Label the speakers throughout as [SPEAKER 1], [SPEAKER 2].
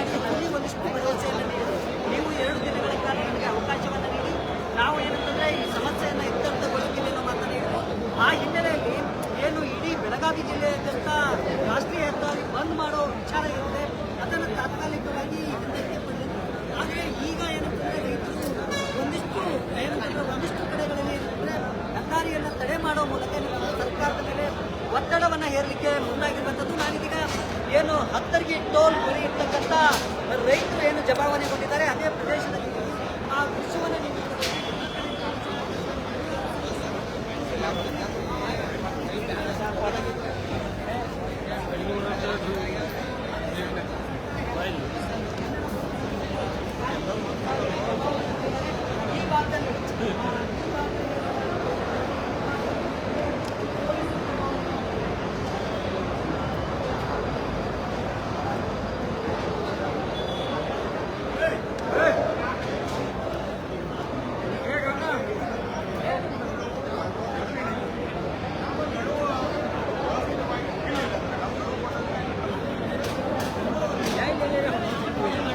[SPEAKER 1] ಅಲ್ಲಿ ಒಂದಿಷ್ಟು ಭರವಸೆಯನ್ನು ನೀಡಿದರು ನೀವು ಎರಡು ದಿನಗಳ ಕಾಲ ನಮಗೆ ಅವಕಾಶವನ್ನು ನೀಡಿ. ನಾವು ಏನಂತಂದ್ರೆ ಈ ಸಮಸ್ಯೆಯನ್ನು ಇತ್ಯರ್ಥಗೊಳಿಸ್ತೀವಿ ಅನ್ನೋ ಮಾತನ್ನು ಆ ಹಿನ್ನೆಲೆಯಲ್ಲಿ ಏನು ಇಡೀ ಬೆಳಗಾವಿ ಜಿಲ್ಲೆಯಾದ್ಯಂತ ರಾಷ್ಟ್ರೀಯ ಹೆದ್ದಾರಿ ಬಂದ್ ಮಾಡೋ ವಿಚಾರ ಇರುತ್ತೆ. ಅದನ್ನು ತಾತ್ಕಾಲಿಕವಾಗಿ ಹಿಂದಕ್ಕೆ ಬಂದಿದೆ. ಆದರೆ ಈಗ ಏನಂತಂದ್ರೆ ರೈತರು ಒಂದಿಷ್ಟು ಒಂದಿಷ್ಟು ಕಡೆಗಳಲ್ಲಿ ಏನಂತಂದ್ರೆ ಹೆದ್ದಾರಿಯನ್ನು ತಡೆ ಮಾಡೋ ಮೂಲಕ ಸರ್ಕಾರದ ಮೇಲೆ ಒತ್ತಡವನ್ನು ಹೇರಲಿಕ್ಕೆ ಮುಂದಾಗಿರುವಂಥದ್ದು. ನಾನೀಗ ಏನು ಹತ್ತರಿಗೆ ಟೋಲ್ ರೈತರು ಏನು ಜಮಾವಣೆಗೊಂಡಿದ್ದಾರೆ ಅದೇ ಪ್ರದೇಶದಲ್ಲಿ ಆ ದೃಶ್ಯವನ್ನು ನೀವು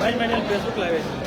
[SPEAKER 2] Ahí viene el peso.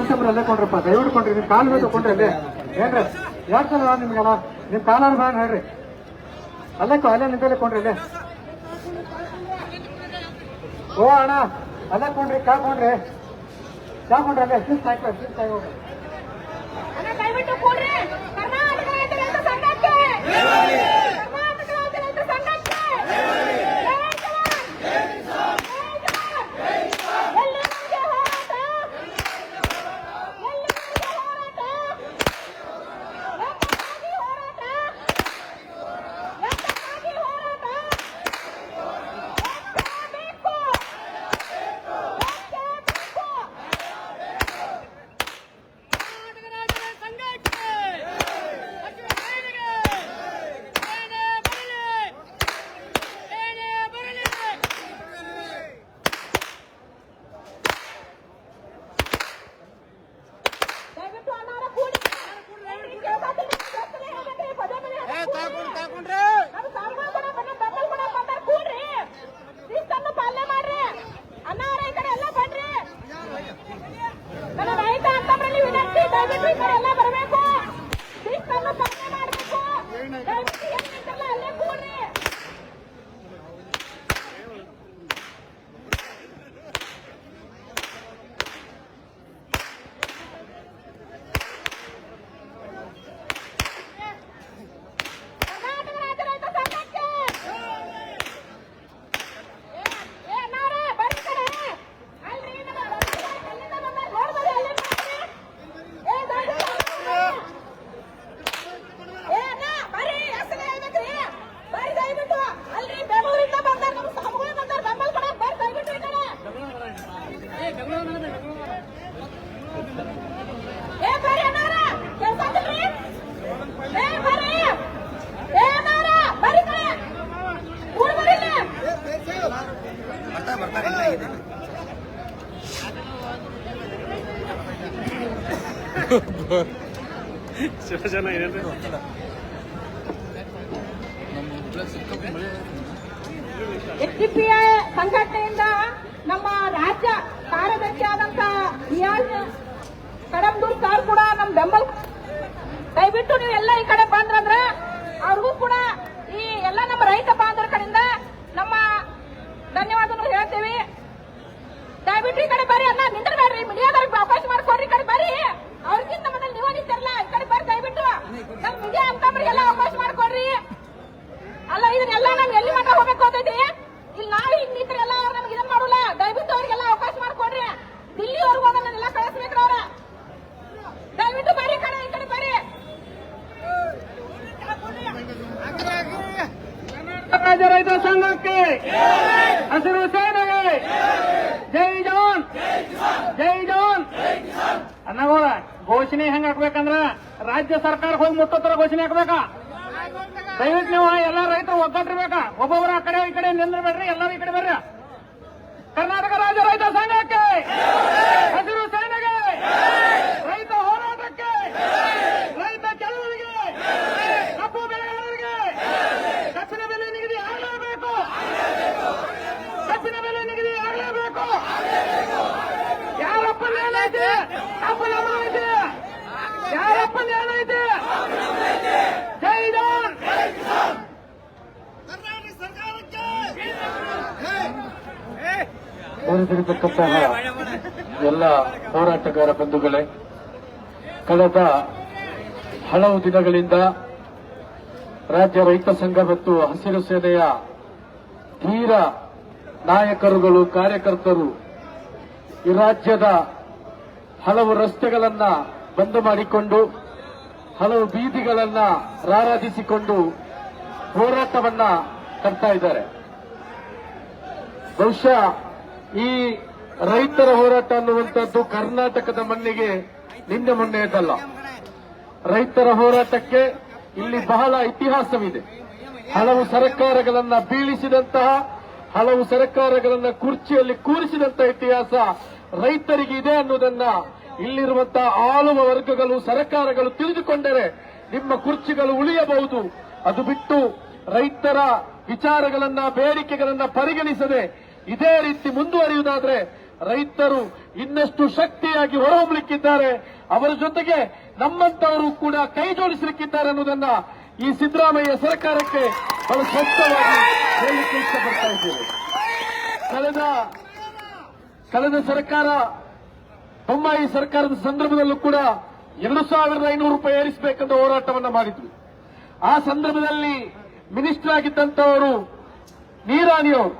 [SPEAKER 2] Constable ಅಲ್ಲೇ
[SPEAKER 3] ಕೊಡ್ರಪ್ಪ. ದಯವಿಟ್ಟು ಕೊಡ್ರಿ, ನಿಮ್ ಕಾಲ್ ಬೇಕು ಕೊಡ್ರಿ ಅಲ್ಲೇ. ಏನ್ರಿ? ಯಾಕಲ್ಲ ನಿಮ್ಗೆಲ್ಲ? ನಿಮ್ ಕಾಲ ಬ್ಯಾನ್ ಹೇಳ್ರಿ. ಅಲ್ಲೇ ಅಲ್ಲೇ ನಿಂತಲ್ಲೇ ಕೊಡ್ರಿ ಅಲ್ಲೇ. ಓ, ಅಣ್ಣ, ಅಲ್ಲೇ ಕೊಡ್ರಿ ಕಾ ಕೊಡ್ರಿ. ಕಾ ಕೊಡ್ರಿ ಅಲ್ಲೇ. ಶಿಸ್ತ್
[SPEAKER 2] ಅಣ್ಣ, ದಯವಿಟ್ಟು ಹಾಕ್ಬೇಕು ಕರ್ನಾಟಕ
[SPEAKER 4] ಶಿವಜನ
[SPEAKER 2] ಸಂಘಟನೆಯಿಂದ ನಮ್ಮ ರಾಜ್ಯ ಕಾರ್ಯದರ್ಶಿ ಆದಂತ ರಿಯಾಜ್ ಕಡಂದೂರ್ ಸರ್ ಕೂಡ ನಮ್ ಬೆಂಬಲ ದಯವಿಟ್ಟು ನೀವು ಎಲ್ಲ ಈ ಕಡೆ ಬಂದ್ರಂದ್ರ ಅವ್ರಿಗೂ ಕೂಡ ಈ ಎಲ್ಲ ನಮ್ಮ ರೈತ ಬಾಂಧವರ ಕಡೆಯಿಂದ ನಮ್ಮ ಧನ್ಯವಾದಗಳು. ಹೇಳ್ತೇವೆ ದಯವಿಟ್ಟು ಈ ಕಡೆ ಬರ್ರಿ ಅಣ್ಣ ನಿಂದ್ರಬೇಡ್ರಿ ಮೀಡಿಯಾದವ್ರಿಗೆ ಅವಕಾಶ ಮಾಡಿಕೊಡ್ರಿ ಈ ಕಡೆ ಬರ್ರಿ. ಅವ್ರಿಗಿಂತ ಮೊದಲು ನೀವು ನಿಂತಿರಲ್ಲ ಈ ಕಡೆ ಬರ್ರಿ ದಯವಿಟ್ಟು ನಮ್ ಮೀಡಿಯಾ ಅಂತವ್ರಿಗೆಲ್ಲ ಅವಕಾಶ ಮಾಡ್ಕೊಡ್ರಿ ಅಲ್ಲ ಇದನ್ನೆಲ್ಲ ನಾವ್ ಎಲ್ಲಿ ಮಟ್ಟ ಹೋಗ್ಬೇಕು ಅಂತೈತಿ ಇಲ್ಲಿ ನಾವ್ ಹಿಂಗ್ ನಿಂತ್ರೆಲ್ಲ ಅವ್ರು ನಮ್ಗೆ ಇದನ್ ಮಾಡಲ್ಲ ದಯವಿಟ್ಟು ಅವ್ರಿಗೆಲ್ಲ ಅವಕಾಶ ಮಾಡ್ಕೊಡ್ರಿ ದಿಲ್ಲಿವರೆಗೂ ಅದನ್ನೆಲ್ಲ ಕಳಿಸ್ಬೇಕ್ರಿ ಅವ್ರ ದಯವಿಟ್ಟು ಬರ್ರಿ ಈ ಕಡೆ ಈ ಕಡೆ ಬರ್ರಿ
[SPEAKER 3] ರಾಜ್ಯ ರೈತ ಸಂಘಕ್ಕೆ ಹಸಿರು ಸೇನೆಗೆ ಜೈ ಜವಾನ್ ಜೈ ಜವಾನ್ ಅನ್ನಗೋಳ ಘೋಷಣೆ ಹೆಂಗ್ ಹಾಕ್ಬೇಕಂದ್ರ ರಾಜ್ಯ ಸರ್ಕಾರ ಹೋಗಿ ಮುಟ್ಟೋತರ ಘೋಷಣೆ ಹಾಕ್ಬೇಕಾ? ದಯವಿಟ್ಟು ನೀವು ಎಲ್ಲ ರೈತರು ಒಗ್ಗಟ್ಟಿರ್ಬೇಕಾ? ಒಬ್ಬೊಬ್ಬರ ಆ ಕಡೆ ಈ ಕಡೆ ನಿಂದ್ರಬೇಡ್ರಿ, ಎಲ್ಲರೂ ಈ ಕಡೆ ಬರ್ರಿ. ಕರ್ನಾಟಕ ರಾಜ್ಯ ರೈತ ಸಂಘಕ್ಕೆ! ಹಸಿರು ಸೇನೆಗೆ! ರೈತ ಹೋರಾಟಕ್ಕೆ! ರೈತ ಕೆಲವರಿಗೆ ಕಬ್ಬು ಬೆಳೆಗಾರರಿಗೆ! ಕಬ್ಬಿನ ಬೆಲೆ ನಿಗದಿ ಆಗಲೇಬೇಕು! ಕಬ್ಬಿನ ಬೆಲೆ ನಿಗದಿ ಆಗಲೇಬೇಕು! ಯಾರಪ್ಪನ ಉಳಿದಿರತಕ್ಕಂತಹ ಎಲ್ಲ ಹೋರಾಟಗಾರ ಬಂಧುಗಳೇ, ಕಳೆದ ಹಲವು ದಿನಗಳಿಂದ ರಾಜ್ಯ ರೈತ ಸಂಘ ಮತ್ತು ಹಸಿರು ಸೇನೆಯ ಧೀರ ನಾಯಕರುಗಳು, ಕಾರ್ಯಕರ್ತರು ಈ ರಾಜ್ಯದ ಹಲವು ರಸ್ತೆಗಳನ್ನ ಬಂದ್ ಮಾಡಿಕೊಂಡು ಹಲವು ಬೀದಿಗಳನ್ನ ರಾರಾಧಿಸಿಕೊಂಡು ಹೋರಾಟವನ್ನ ಕಟ್ತಾ ಇದ್ದಾರೆ. ಬಹುಶಃ ಈ ರೈತರ ಹೋರಾಟ ಅನ್ನುವಂಥದ್ದು ಕರ್ನಾಟಕದ ಮಣ್ಣಿಗೆ ನಿನ್ನೆ ಮೊನ್ನೆಯದಲ್ಲ. ರೈತರ ಹೋರಾಟಕ್ಕೆ ಇಲ್ಲಿ ಬಹಳ ಇತಿಹಾಸವಿದೆ. ಹಲವು ಸರ್ಕಾರಗಳನ್ನ ಬೀಳಿಸಿದಂತಹ, ಹಲವು ಸರ್ಕಾರಗಳನ್ನ ಕುರ್ಚಿಯಲ್ಲಿ ಕೂರಿಸಿದಂತಹ ಇತಿಹಾಸ ರೈತರಿಗೆ ಇದೆ ಅನ್ನುವುದನ್ನ ಇಲ್ಲಿರುವಂತಹ ಆಳುವ ವರ್ಗಗಳು, ಸರ್ಕಾರಗಳು ತಿಳಿದುಕೊಂಡರೆ ನಿಮ್ಮ ಕುರ್ಚಿಗಳು ಉಳಿಯಬಹುದು. ಅದು ಬಿಟ್ಟು ರೈತರ ವಿಚಾರಗಳನ್ನ, ಬೇಡಿಕೆಗಳನ್ನ ಪರಿಗಣಿಸದೆ ಇದೇ ರೀತಿ ಮುಂದುವರಿಯುವುದಾದ್ರೆ ರೈತರು ಇನ್ನಷ್ಟು ಶಕ್ತಿಯಾಗಿ ಹೊರಹೊಮ್ಮಲಿಕ್ಕಿದ್ದಾರೆ. ಅವರ ಜೊತೆಗೆ ನಮ್ಮಂತವರು ಕೂಡ ಕೈ ಜೋಡಿಸಲಿಕ್ಕಿದ್ದಾರೆ ಅನ್ನೋದನ್ನ ಈ ಸಿದ್ದರಾಮಯ್ಯ ಸರ್ಕಾರಕ್ಕೆ ಬಹಳ ಸ್ಪಷ್ಟವಾಗಿ ಹೇಳಲಿಕ್ಕೆ ಇಷ್ಟಪಡ್ತಾ ಇದ್ದೇವೆ ಕಳೆದ ಕಳೆದ ಸರ್ಕಾರ ಬೊಮ್ಮಾಯಿ ಸರ್ಕಾರದ ಸಂದರ್ಭದಲ್ಲೂ ಕೂಡ ಎರಡು ಸಾವಿರದ ಐನೂರು ರೂಪಾಯಿ ಏರಿಸಬೇಕೆಂದು ಹೋರಾಟವನ್ನು ಮಾಡಿದ್ವಿ. ಆ ಸಂದರ್ಭದಲ್ಲಿ ಮಿನಿಸ್ಟರ್ ಆಗಿದ್ದಂತವರು ನೀರಾಣಿಯವರು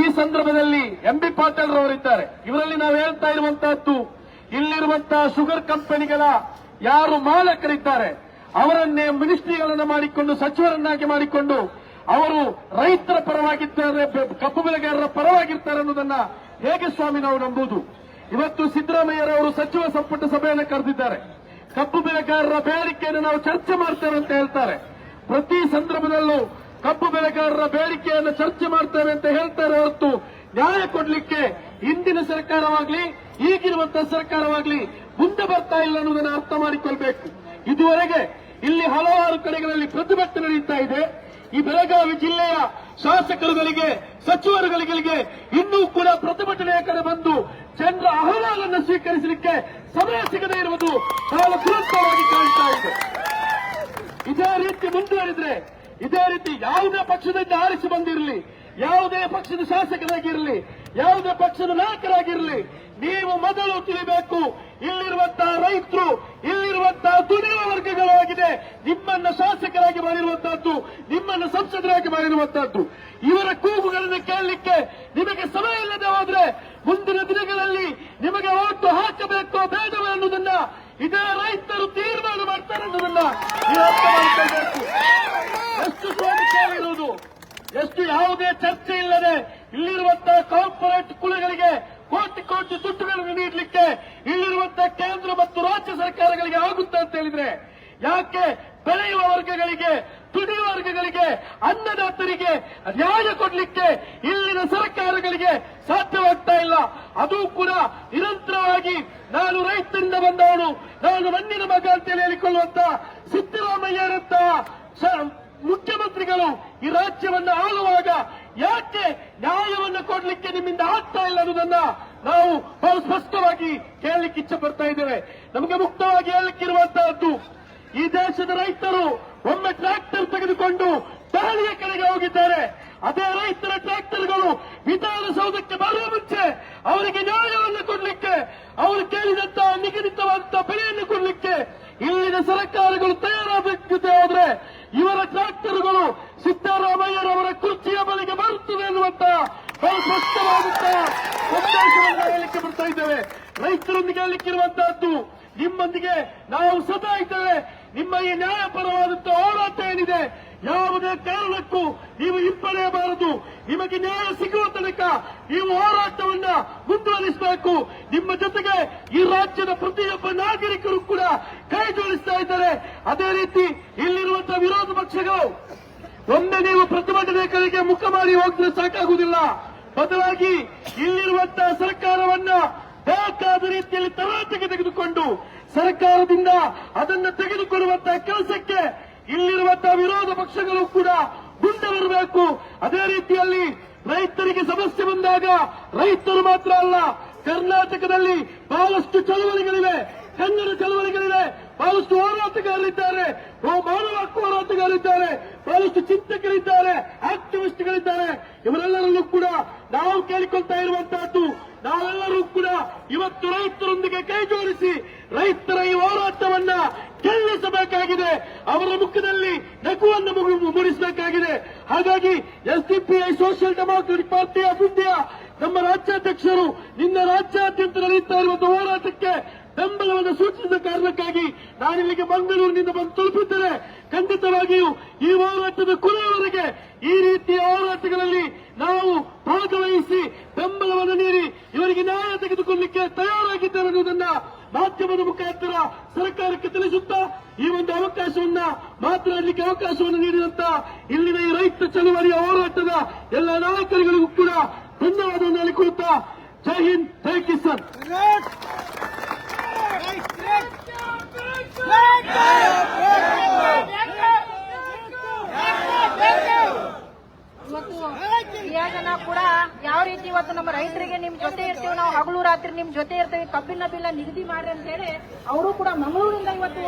[SPEAKER 3] ಈ ಸಂದರ್ಭದಲ್ಲಿ ಎಂ ಬಿ ಪಾಟೀಲ್ ರವರಿದ್ದಾರೆ. ಇವರಲ್ಲಿ ನಾವು ಹೇಳ್ತಾ ಇರುವಂತಹದ್ದು, ಇಲ್ಲಿರುವಂತಹ ಶುಗರ್ ಕಂಪನಿಗಳ ಯಾರು ಮಾಲಕರಿದ್ದಾರೆ, ಅವರನ್ನೇ ಮಿನಿಸ್ಟ್ರಿಗಳನ್ನ ಮಾಡಿಕೊಂಡು, ಸಚಿವರನ್ನಾಗಿ ಮಾಡಿಕೊಂಡು ಅವರು ರೈತರ ಪರವಾಗಿದ್ದಾರೆ, ಕಬ್ಬು ಬೆಳೆಗಾರರ ಪರವಾಗಿರ್ತಾರೆ ಅನ್ನೋದನ್ನ ಹೇಗೆ ಸ್ವಾಮಿ ನಾವು ನಂಬುದು ಇವತ್ತು ಸಿದ್ದರಾಮಯ್ಯರವರು ಸಚಿವ ಸಂಪುಟ ಸಭೆಯನ್ನು ಕರೆದಿದ್ದಾರೆ. ಕಬ್ಬು ಬೆಳೆಗಾರರ ಬೇಡಿಕೆಯನ್ನು ನಾವು ಚರ್ಚೆ ಮಾಡ್ತೇವೆ ಅಂತ ಹೇಳ್ತಾರೆ. ಪ್ರತಿ ಸಂದರ್ಭದಲ್ಲೂ ಕಬ್ಬು ಬೆಳೆಗಾರರ ಬೇಡಿಕೆಯನ್ನು ಚರ್ಚೆ ಮಾಡ್ತೇವೆ ಅಂತ ಹೇಳ್ತಾರೆ ಹೊರತು ನ್ಯಾಯ ಕೊಡ್ಲಿಕ್ಕೆ ಇಂದಿನ ಸರ್ಕಾರವಾಗ್ಲಿ ಈಗಿರುವಂತಹ ಸರ್ಕಾರವಾಗ್ಲಿ ಮುಂದೆ ಬರ್ತಾ ಇಲ್ಲ ಅನ್ನೋದನ್ನು ಅರ್ಥ ಮಾಡಿಕೊಳ್ಬೇಕು. ಇದುವರೆಗೆ ಇಲ್ಲಿ ಹಲವಾರು ಕಡೆಗಳಲ್ಲಿ ಪ್ರತಿಭಟನೆ ನಡೀತಾ ಇದೆ. ಈ ಬೆಳಗಾವಿ ಜಿಲ್ಲೆಯ ಶಾಸಕರುಗಳಿಗೆ, ಸಚಿವರುಗಳಿಗೆ ಇನ್ನೂ ಕೂಡ ಪ್ರತಿಭಟನೆಯ ಕಡೆ ಬಂದು ಜನರ ಅಹವಾಲನ್ನು ಸ್ವೀಕರಿಸಲಿಕ್ಕೆ ಸಮಯ ಸಿಗದೆ ಇರುವುದು ಬಹಳ ದುರಂತವಾಗಿ ಕಾಣ್ತಾ ಇದೆ. ಇದೇ ರೀತಿ ಮುಂದುವರಿದ್ರೆ, ಇದೇ ರೀತಿ ಯಾವುದೇ ಪಕ್ಷದಿಂದ ಆರಿಸಿ ಬಂದಿರಲಿ, ಯಾವುದೇ ಪಕ್ಷದ ಶಾಸಕರಾಗಿರಲಿ, ಯಾವುದೇ ಪಕ್ಷದ ನಾಯಕರಾಗಿರಲಿ, ನೀವು ಮೊದಲು ತಿಳಿಬೇಕು ಇಲ್ಲಿರುವಂತಹ ರೈತರು, ಇಲ್ಲಿರುವಂತಹ ದುಡಿಯುವ ವರ್ಗಗಳಾಗಿದೆ, ನಿಮ್ಮನ್ನ ಶಾಸಕರಾಗಿ ಮಾಡಿರುವಂತಹದ್ದು, ನಿಮ್ಮನ್ನ ಸಂಸದರಾಗಿ ಮಾಡಿರುವಂತಹದ್ದು. ಇವರ ಕೂಗುಗಳನ್ನು ಕೇಳಲಿಕ್ಕೆ ನಿಮಗೆ ಸಮಯ ಇಲ್ಲದೆ ಹೋದ್ರೆ ಮುಂದಿನ ದಿನಗಳಲ್ಲಿ ನಿಮಗೆ ಓಟು ಹಾಕಬೇಕೋ ಬೇಡವೋ ಅನ್ನೋದನ್ನ ಇದೇ ರೈತರು ತೀರ್ಮಾನ ಮಾಡ್ತಾರೆ ಅನ್ನೋದನ್ನ ಎಷ್ಟು ಇರುವುದು ಎಷ್ಟು ಯಾವುದೇ ಚರ್ಚೆ ಇಲ್ಲದೆ ಇಲ್ಲಿರುವಂತಹ ಕಾರ್ಪೊರೇಟ್ ಕುಲಗಳಿಗೆ ಕೋಟಿ ಕೋಟಿ ದುಡ್ಡುಗಳನ್ನು ನೀಡಲಿಕ್ಕೆ ಇಲ್ಲಿರುವಂತಹ ಕೇಂದ್ರ ಮತ್ತು ರಾಜ್ಯ ಸರ್ಕಾರಗಳಿಗೆ ಆಗುತ್ತೆ ಅಂತ ಹೇಳಿದ್ರೆ, ಯಾಕೆ ಬೆಳೆಯುವ ವರ್ಗಗಳಿಗೆ, ದುಡಿಯುವ ವರ್ಗಗಳಿಗೆ, ಅನ್ನದಾತರಿಗೆ ನ್ಯಾಯ ಕೊಡಲಿಕ್ಕೆ ಇಲ್ಲಿನ ಸರ್ಕಾರಗಳಿಗೆ ಸಾಧ್ಯವಾಗ್ತಾ ಇಲ್ಲ? ಅದು ಕೂಡ ನಿರಂತರವಾಗಿ ನಾನು ರೈತರಿಂದ ಬಂದವನು, ನಾನು ಮಣ್ಣಿನ ಮಗ ಅಂತ ಹೇಳಿಕೊಳ್ಳುವಂತ ಸಿದ್ದರಾಮಯ್ಯರಂತಹ ಮುಖ್ಯಮಂತ್ರಿಗಳು ಈ ರಾಜ್ಯವನ್ನು ಆಳುವಾಗ ಯಾಕೆ ನ್ಯಾಯವನ್ನು ಕೊಡ್ಲಿಕ್ಕೆ ನಿಮ್ಮಿಂದ ಆಗ್ತಾ ಇಲ್ಲ ಅನ್ನೋದನ್ನ ನಾವು ಬಹು ಸ್ಪಷ್ಟವಾಗಿ ಕೇಳಲಿಕ್ಕೆ ಇಚ್ಛೆ ಪಡ್ತಾ ಇದ್ದೇವೆ. ನಮಗೆ ಮುಕ್ತವಾಗಿ ಹೇಳಲಿಕ್ಕಿರುವಂತಹದ್ದು, ಈ ದೇಶದ ರೈತರು ಒಮ್ಮೆ ಟ್ರಾಕ್ಟರ್ ತೆಗೆದುಕೊಂಡು ದೆಹಲಿಯ ಕಡೆಗೆ ಹೋಗಿದ್ದಾರೆ ಅದೇ ರೈತರ ಟ್ರಾಕ್ಟರ್ಗಳು ವಿಧಾನಸೌಧಕ್ಕೆ ಬರುವ ಮುಂಚೆ ಅವರಿಗೆ ನ್ಯಾಯವನ್ನು ಕೊಡಲಿಕ್ಕೆ ಅವರು ಕೇಳಿದಂತಹ ನಿಗದಿತವಾದಂತಹ ಬೆಲೆಯನ್ನು ಕೊಡಲಿಕ್ಕೆ ಇಲ್ಲಿನ ಸರ್ಕಾರಗಳು ತಯಾರಾಗಬೇಕಿದೆ ಹೋದ್ರೆ ಇವರ ಟ್ರಾಕ್ಟರ್ಗಳು ಸಿದ್ದರಾಮಯ್ಯರವರ ಕುರ್ಚಿಯ ಬಳಿಗೆ ಬರುತ್ತದೆ ಎನ್ನುವಂತ ಬಹಳ ಸ್ಪಷ್ಟವಾದಂತಹ ಸಂದೇಶವನ್ನು ಹೇಳಲಿಕ್ಕೆ ಬರ್ತಾ ಇದ್ದೇವೆ ರೈತರೊಂದಿಗೆ ಹೇಳಲಿಕ್ಕಿರುವಂತಹದ್ದು ನಿಮ್ಮೊಂದಿಗೆ ನಾವು ಸದಾ ಇದ್ದೇವೆ ನಿಮ್ಮ ಈ ನ್ಯಾಯಪರವಾದಂತಹ ಹೋರಾಟ ಏನಿದೆ ಯಾವುದೇ ಕಾರಣಕ್ಕೂ ನೀವು ಹಿಂಪಡೆಯಬಾರದು ನಿಮಗೆ ನ್ಯಾಯ ಸಿಗುವ ತನಕ ನೀವು ಹೋರಾಟವನ್ನ ಮುಂದುವರಿಸಬೇಕು ನಿಮ್ಮ ಜೊತೆಗೆ ಈ ರಾಜ್ಯದ ಪ್ರತಿಯೊಬ್ಬ ನಾಗರಿಕರು ಕೂಡ ಕೈ ಜೋಡಿಸ್ತಾ ಇದ್ದಾರೆ. ಅದೇ ರೀತಿ ಇಲ್ಲಿರುವಂತಹ ವಿರೋಧ ಪಕ್ಷಗಳು, ಒಮ್ಮೆ ನೀವು ಪ್ರತಿಭಟನೆಗಳಿಗೆ ಮುಖ ಮಾಡಿ ಹೋಗಿದ್ರೆ ಸಾಕಾಗುವುದಿಲ್ಲ. ಬದಲಾಗಿ ಇಲ್ಲಿರುವಂತಹ ಸರ್ಕಾರವನ್ನ ಬೇಕಾದ ರೀತಿಯಲ್ಲಿ ತರಾಟೆಗೆ ತೆಗೆದುಕೊಂಡು ಸರ್ಕಾರದಿಂದ ಅದನ್ನು ತೆಗೆದುಕೊಡುವಂತಹ ಕೆಲಸಕ್ಕೆ ಇಲ್ಲಿರುವಂತಹ ವಿರೋಧ ಪಕ್ಷಗಳು ಕೂಡ ಮುಂದೆ ಬರಬೇಕು. ಅದೇ ರೀತಿಯಲ್ಲಿ ರೈತರಿಗೆ ಸಮಸ್ಯೆ ಬಂದಾಗ ರೈತರು ಮಾತ್ರ ಅಲ್ಲ ಕರ್ನಾಟಕದಲ್ಲಿ ಬಹಳಷ್ಟು ಚಳವಳಿಗಳಿವೆ. ಕನ್ನಡ ಚಳವಳಿಗಳಿವೆ. ಬಹಳಷ್ಟು ಹೋರಾಟಗಾರರಿದ್ದಾರೆ. ಮಾನವ ಹಕ್ಕು ಹೋರಾಟಗಾರರಿದ್ದಾರೆ. ಬಹಳಷ್ಟು ಚಿಂತಕರಿದ್ದಾರೆ. ಆಕ್ಟಿವಿಸ್ಟ್ಗಳಿದ್ದಾರೆ. ಇವರೆಲ್ಲರಲ್ಲೂ ಕೂಡ ನಾವು ಕೇಳಿಕೊಳ್ತಾ ಇರುವಂತಹದ್ದು, ನಾವೆಲ್ಲರೂ ಕೂಡ ಇವತ್ತು ರೈತರೊಂದಿಗೆ ಕೈ ಜೋಡಿಸಿ ರೈತರ ಈ ಹೋರಾಟವನ್ನ ಗೆಲ್ಲಿಸಬೇಕಾಗಿದೆ. ಅವರ ಮುಖದಲ್ಲಿ ನಗುವನ್ನು ಮೂಡಿಸಬೇಕಾಗಿದೆ ಹಾಗಾಗಿ SDPI social democratic party of India ನಮ್ಮ ರಾಜ್ಯಾಧ್ಯಕ್ಷರು ನಿನ್ನ ರಾಜ್ಯಾದ್ಯಂತ ನಡೆಯುತ್ತಾ ಇರುವಂತಹ ಹೋರಾಟಕ್ಕೆ ಬೆಂಬಲವನ್ನು ಸೂಚಿಸಿದ ಕಾರಣಕ್ಕಾಗಿ ನಾನಿಲ್ಲಿಗೆ ಮಂಗಳೂರಿನಿಂದ ಬಂದು ತಲುಪಿದ್ದೇನೆ ಖಂಡಿತವಾಗಿಯೂ ಈ ಹೋರಾಟದ ಕೊನೆಯವರೆಗೆ ಈ ರೀತಿಯ ಹೋರಾಟಗಳಲ್ಲಿ ನಾವು ಭಾಗವಹಿಸಿ ಬೆಂಬಲವನ್ನು ನೀಡಿ ಇವರಿಗೆ ನ್ಯಾಯ ತೆಗೆದುಕೊಳ್ಳಲಿಕ್ಕೆ ತಯಾರಾಗಿದ್ದೇವೆ ಅನ್ನುವುದನ್ನ ಮಾಧ್ಯಮದ ಮುಖಾಂತರ ಸರ್ಕಾರಕ್ಕೆ ತಿಳಿಸುತ್ತಾ ಈ ಒಂದು ಅವಕಾಶವನ್ನ ಮಾತನಾಡಲಿಕ್ಕೆ ಅವಕಾಶವನ್ನು ನೀಡಿದಂತ ಇಲ್ಲಿನ ಈ ರೈತ ಚಳುವಳಿಯ ಹೋರಾಟದ ಎಲ್ಲ ನಾಯಕರುಗಳಿಗೂ ಕೂಡ ಧನ್ಯವಾದವನ್ನು ಹೇಳಿಕೊಳ್ಳುತ್ತಾ ಜೈ ಹಿಂದ್, ಜೈ ಕಿಸಾನ್.
[SPEAKER 2] ಜನ ಕೂಡ ಯಾವ ರೀತಿ ಇವತ್ತು ನಮ್ಮ ರೈತರಿಗೆ ನಿಮ್ ಜೊತೆ ಇರ್ತೀವಿ, ನಾವು ಹಗಲು ರಾತ್ರಿ ನಿಮ್ ಜೊತೆ ಇರ್ತೀವಿ, ಕಬ್ಬಿನ ಬಿಲ್ಲ ನಿಗದಿ ಮಾಡ್ರಿ ಅಂತ ಹೇಳಿ, ಅವರು ಕೂಡ ಮಂಗಳೂರಿಂದ ಇವತ್ತು